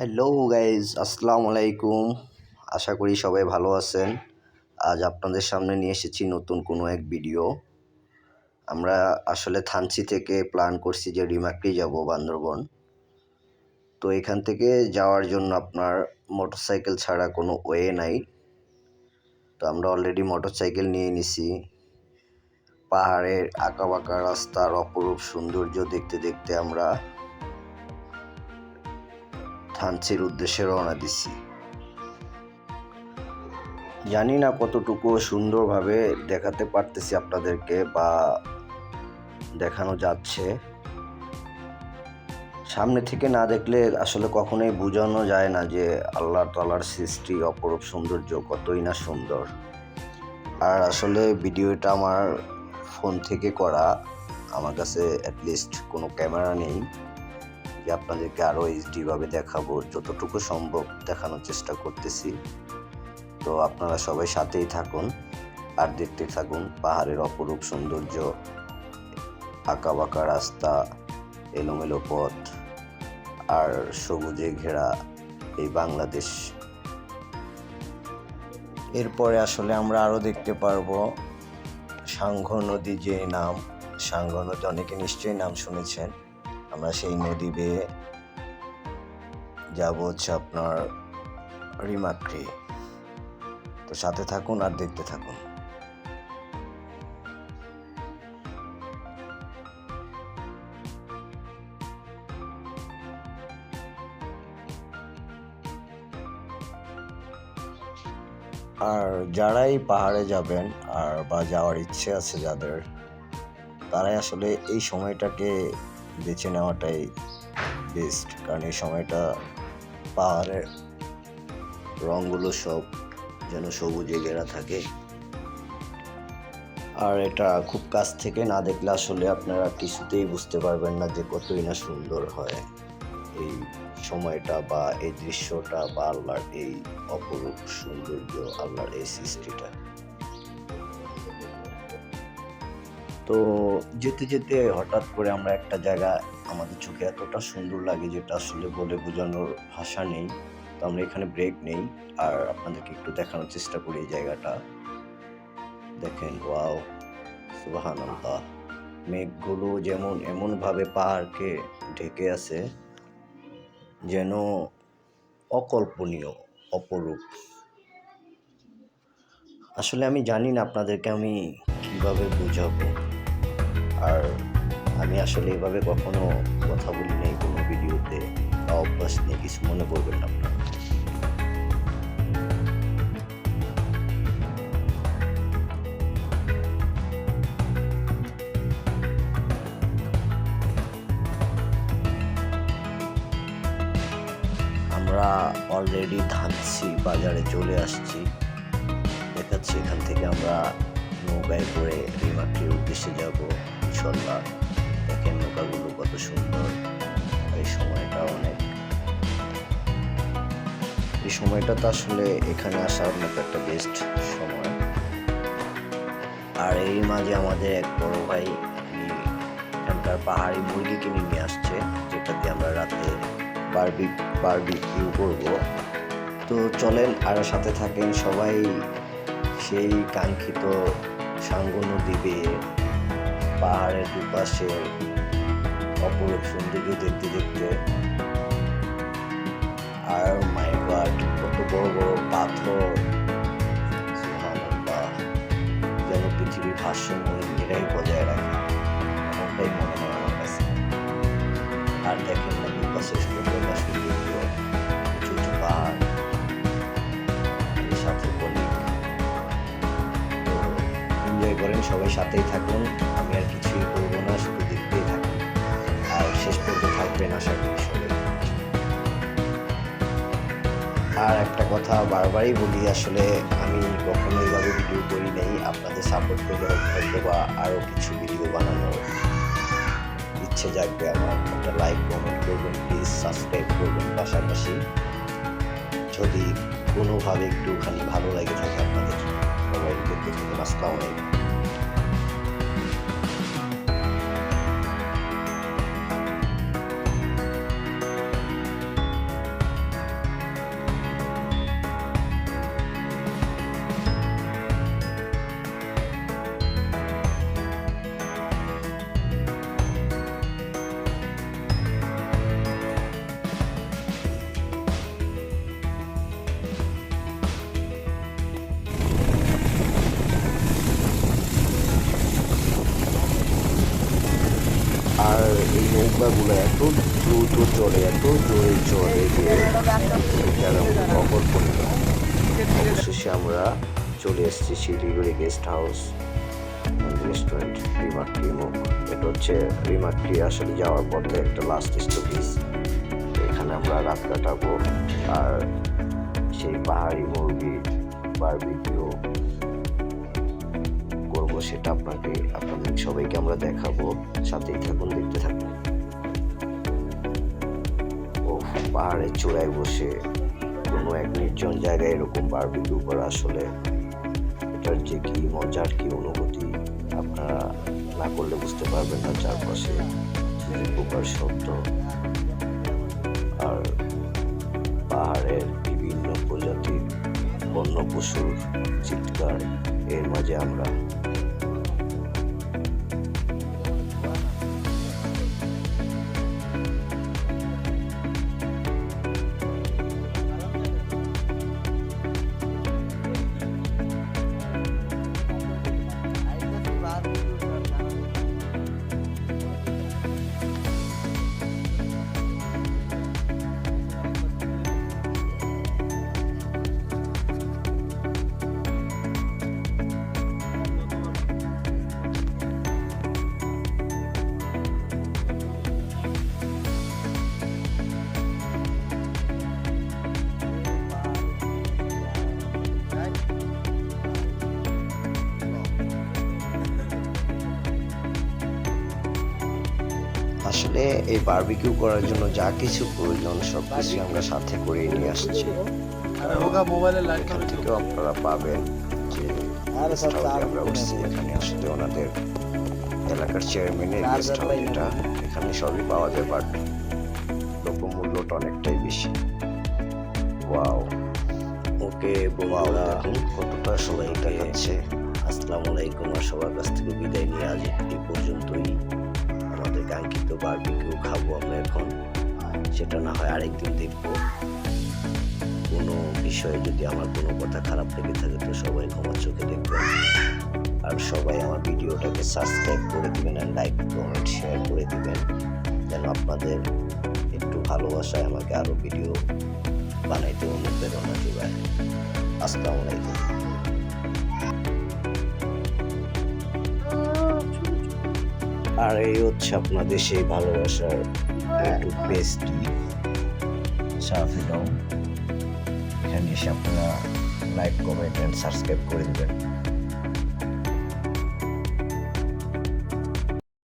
Hello guys আসসালামু আলাইকুম আশা করি সবাই ভালো আছেন। আজ আপনাদের সামনে নিয়ে এসেছি নতুন কোনো এক ভিডিও আমরা আসলে থানচি থেকে প্ল্যান করছি যে রিমাক্রি যাব বান্দরবন। তো এখান থেকে যাওয়ার জন্য আপনার মোটরসাইকেল ছাড়া কোনো ওয়ে নাই। তো আমরা অলরেডি মোটরসাইকেল নিয়ে নিছি। পাহাড়ের আঁকা বাঁকা রাস্তার অপরূপ সৌন্দর্য দেখতে দেখতে আমরা থানচির উদ্দেশ্যে রওনা দিছি। জানি না কতটুকু সুন্দরভাবে দেখাতে পারতেছি আপনাদেরকে বা দেখানো যাচ্ছে। সামনে থেকে না দেখলে আসলে কখনোই বোঝানো যায় না যে আল্লাহ তালার সৃষ্টি অপরূপ সৌন্দর্য কতই না সুন্দর। আর আসলে ভিডিওটা আমার ফোন থেকে করা, আমার কাছে অ্যাটলিস্ট কোনো ক্যামেরা নেই। আপনাদেরকে আরও এইচডিভাবে দেখাবো, যতটুকু সম্ভব দেখানোর চেষ্টা করতেছি। তো আপনারা সবাই সাথেই থাকুন আর দেখতে থাকুন পাহাড়ের অপরূপ সৌন্দর্য আঁকা বাঁকা রাস্তা, এলোমেলো পথ আর সবুজে ঘেরা এই বাংলাদেশ। এরপরে আসলে আমরা আরও দেখতে পারব সাংঘ নদী যে নাম, সাংঘ নদী অনেকে নিশ্চয়ই নাম শুনেছেন। আমরা সেই নদী বেয়ে যাব হচ্ছে আপনার রিমাক্রি তো সাথে থাকুন আর দেখতে থাকুন। আর যারাই পাহাড়ে যাবেন আর বা যাওয়ার ইচ্ছে আছে যাদের, তারাই আসলে এই সময়টাকে বেছে নেওয়াটাই বেস্ট কারণ এই সময়টা পাহাড়ের রঙগুলো সব যেন সবুজে ঘেরা থাকে। আর এটা খুব কাছ থেকে না দেখলে আসলে আপনারা কিছুতেই বুঝতে পারবেন না যে কতই না সুন্দর হয় এই সময়টা বা এই দৃশ্যটা বা আল্লাহর এই অপরূপ সৌন্দর্য, আল্লাহর এই সৃষ্টিটা। তো যেতে যেতে হঠাৎ করে আমরা একটা জায়গা আমাদের চোখে এতটা সুন্দর লাগে যেটা আসলে বলে বোঝানোর ভাষা নেই। তো আমরা এখানে ব্রেক নেই। আর আপনাদেরকে একটু দেখানোর চেষ্টা করি এই জায়গাটা। দেখেন, ওয়াও সুবাহান মেঘগুলো যেমন এমনভাবে পাহাড়কে ঢেকে আছে, যেন অকল্পনীয়, অপরূপ। আসলে আমি জানি না আপনাদেরকে আমি কীভাবে বুঝাবো। আর আমি আসলে এভাবে কখনো কথা বলি নেই কোনো ভিডিওতে বা অভ্যাস নেই কিছু মনে করবেন না আপনারা। আমরা অলরেডি ধানসি বাজারে চলে আসছি। দেখাচ্ছি এখান থেকে আমরা নৌকায় করে রিমাটির উদ্দেশ্যে যাব। ইনশাল্লাহ দেখেন নৌকাগুলো কত সুন্দর। এই সময়টা অনেক। এই সময়টা তো আসলে এখানে আসার মতো একটা বেস্ট সময়। আর এই মাঝে আমাদের এক বড় ভাই এখানকার পাহাড়ি মুরগি কিনে নিয়ে আসছে, যেটা দিয়ে আমরা রাতে বারবি কিউ করব। তো চলেন, আর সাথে থাকেন সবাই সেই কাঙ্ক্ষিত সাঙ্গ নদী বেয়ে। পাহাড়ের দুপাশে অপরূপ সৌন্দর্য দেখতে দেখতে আর মাই গড কত বড় বড় পাথর। যেন পৃথিবীর ভারসাম্য নিজেরাই বজায় রাখে। এমনটাই মনে হয় আমার কাছে। আর দেখেন না, দুপাশে সুন্দর পাহাড়। সাথে এনজয় করেন, সবাই সাথেই থাকুন। আমি আর কিছুই করব না, শুধু দেখতেই থাকুন আর শেষ পর্যন্ত থাকবেন আশা করি আর একটা কথা বারবারই বলি, আসলে আমি কখনো এইভাবে ভিডিও করি নাই, আপনাদের সাপোর্ট করলে হয়তো বা আরও কিছু ভিডিও বানানোর ইচ্ছে জাগবে আমার। একটা লাইক কমেন্ট করবেন প্লিজ সাবস্ক্রাইব করবেন পাশাপাশি। যদি কোনোভাবে একটুখানি ভালো লাগে থাকে আপনাদের, সবাই দেখতে থাকুন। আসসালামু আলাইকুম। নৌকাগুলো এত দ্রুত চলে, এত জোরে চলে যে অকল্পনীয় অবশেষে আমরা চলে এসেছি শিলিগুড়ি গেস্ট হাউস রেস্টুরেন্ট রিমার্কি মুখ এটা হচ্ছে রিমার্কি আসলে যাওয়ার পথে একটা লাস্ট স্টপেজ এখানে আমরা রাত কাটাবো আর সেই পাহাড়ি মুরগি বারবিকিউ করব সেটা আপনাকে, আপনাদের সবাইকে আমরা দেখাবো। সাথেই থাকুন, দেখতে থাকুন। পাহাড়ের চূড়ায় বসে কোনো এক নির্জন জায়গায় এরকম বারবিকিউ করা আসলে এটার যে কী মজার কী অনুভূতি আপনারা না করলে বুঝতে পারবেন না চারপাশে ঝিঝির পোকার শব্দ আর পাহাড়ের বিভিন্ন প্রজাতির বন্য পশুর চিৎকার এর মাঝে আমরা আসলে এই বারবিকিউ করার জন্য যা কিছু প্রয়োজন সব কিছু আমরা সাথে করে নিয়ে আসছি। এখান আপনারা পাবেন আমরা আসলে ওনাদের এলাকার এখানে সবই পাওয়া অনেকটাই বেশি। ওয়াও ওকে বন্ধুরা। আসসালামু আর সবার কাছ থেকে বিদায় নিয়ে আজ এই পর্যন্তই। আমাদের কাঙ্ক্ষিত বারবিকিউ খাব আমরা এখন। সেটা না হয় আরেকদিন দেখব। কোনো বিষয়ে যদি আমার কোনো কথা খারাপ লেগে থাকে, তো সবাই ক্ষমার চোখে দেখবেন। আর সবাই আমার ভিডিওটাকে সাবস্ক্রাইব করে দেবেন আর লাইক কমেন্ট শেয়ার করে দিবেন। যেন আপনাদের একটু ভালোবাসায় আমাকে আরও ভিডিও বানাইতে অনুপ্রেরণা যোগায়। আসসালামু আলাইকুম। আর এই হচ্ছে আপনাদের সেই ভালোবাসার ইউটিউব পেজটি সাফিলম এখানে এসে আপনারা লাইক কমেন্ট অ্যান্ড সাবস্ক্রাইব করে দেবেন।